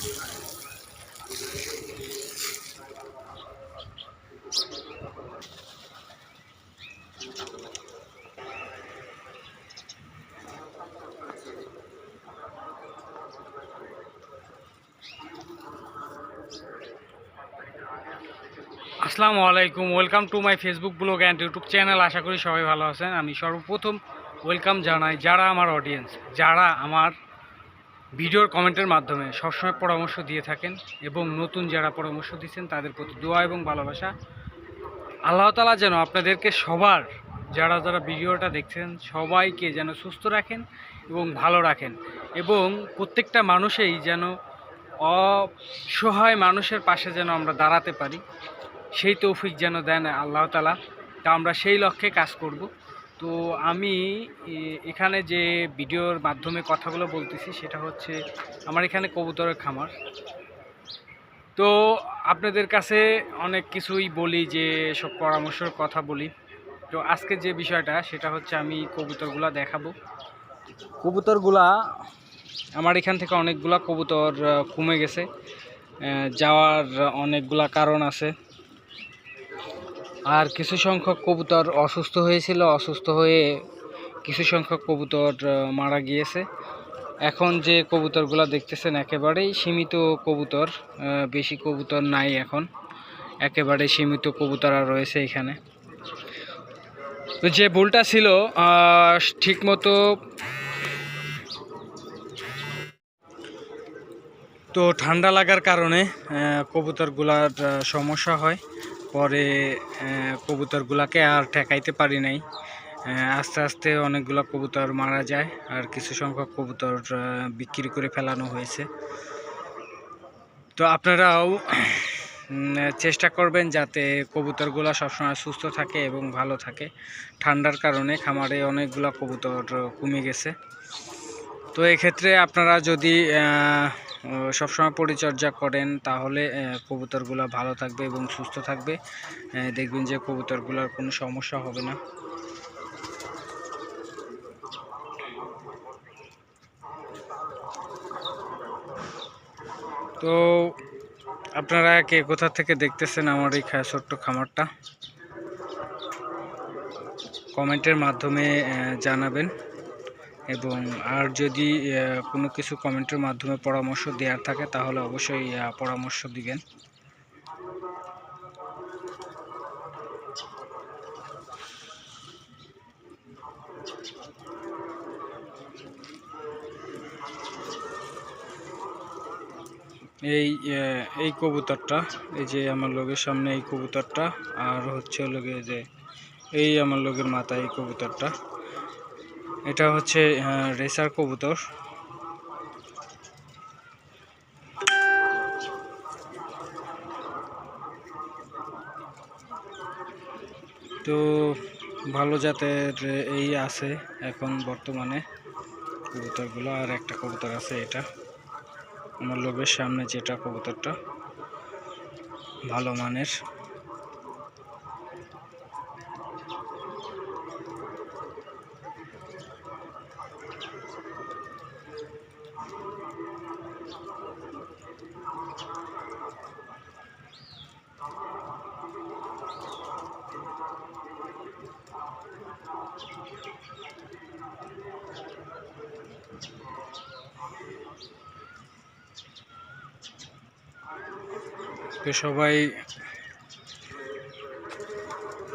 আসসালামু আলাইকুম। Welcome to my Facebook blog and YouTube channel আশা করি সবাই ভালো আছেন। আমি সর্বপ্রথম ওয়েলকাম জানাই যারা আমার অডিয়েন্স যারা আমার ভিডিওর কমেন্টের মাধ্যমে সবসময় পরামর্শ দিয়ে থাকেন এবং নতুন যারা পরামর্শ দিচ্ছেন, তাদের প্রতি দোয়া এবং ভালোবাসা। আল্লাহ তালা যেন আপনাদেরকে সবার, যারা যারা ভিডিওটা দেখছেন, সবাইকে যেন সুস্থ রাখেন এবং ভালো রাখেন এবং প্রত্যেকটা মানুষেই যেন অসহায় মানুষের পাশে যেন আমরা দাঁড়াতে পারি। সেই তৌফিক যেন দেন আল্লাহ তালা তা আমরা সেই লক্ষ্যে কাজ করব। তো আমি এখানে যে ভিডিওর মাধ্যমে কথাগুলো বলতেছি সেটা হচ্ছে আমার এখানে কবুতরের খামার। তো আপনাদের কাছে অনেক কিছুই বলি যে, সব পরামর্শের কথা বলি। তো আজকে যে বিষয়টা, সেটা হচ্ছে আমি কবুতরগুলা দেখাবো। কবুতরগুলা, আমার এখান থেকে অনেকগুলা কবুতর কমে গেছে। যাওয়ার অনেকগুলা কারণ আছে। আর কিছু সংখ্যক কবুতর অসুস্থ হয়েছিল, অসুস্থ হয়ে কিছু সংখ্যক কবুতর মারা গিয়েছে। এখন যে কবুতরগুলো দেখতেছেন, একেবারেই সীমিত কবুতর বেশি কবুতর নাই এখন। একেবারে সীমিত কবুতর আর রয়েছে এখানে। যে ভুলটা ছিল ঠিকমতো তো ঠান্ডা লাগার কারণে কবুতরগুলার সমস্যা হয়। পরে কবুতরগুলাকে আর ঠেকাইতে পারি নাই। আস্তে আস্তে অনেকগুলো কবুতর মারা যায় আর কিছু সংখ্যক কবুতর বিক্রি করে ফেলানো হয়েছে। তো আপনারাও চেষ্টা করবেন যাতে কবুতরগুলো সবসময় সুস্থ থাকে এবং ভালো থাকে। ঠান্ডার কারণে খামারে অনেকগুলো কবুতর কমে গেছে। তো এক্ষেত্রে আপনারা যদি সবসময় পরিচর্যা করেন, তাহলে কবুতরগুলো ভালো থাকবে এবং সুস্থ থাকবে। দেখবেন যে কবুতরগুলোর কোনো সমস্যা হবে না। তো, আপনারা কে কোথা থেকে দেখতেছেন আমার এই ছোট্ট খামারটা? কমেন্টের মাধ্যমে জানাবেন। এবং আর যদি কোনো কিছু কমেন্টের মাধ্যমে পরামর্শ দেওয়ার থাকে, তাহলে অবশ্যই পরামর্শ দিবেন। এই এই কবুতরটা, এই যে আমার লোকের সামনে এই কবুতরটা, আর হচ্ছে লোকে যে, এই আমার লোকের মাথায় এই কবুতরটা। এটা হচ্ছে রেসার কবুতর। তো ভালো জাতের এই আছে এখন বর্তমানে কবুতরগুলো, আর একটা কবুতর আছে এটা। আমার লোকের সামনে যেটা কবুতরটা, ভালো মানের। তো সবাই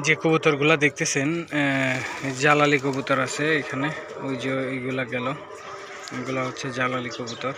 যে কবুতরগুলা দেখতেছেন জালালি কবুতর আছে এখানে। ওই যে এইগুলা গেল। এগুলা হচ্ছে জালালি কবুতর।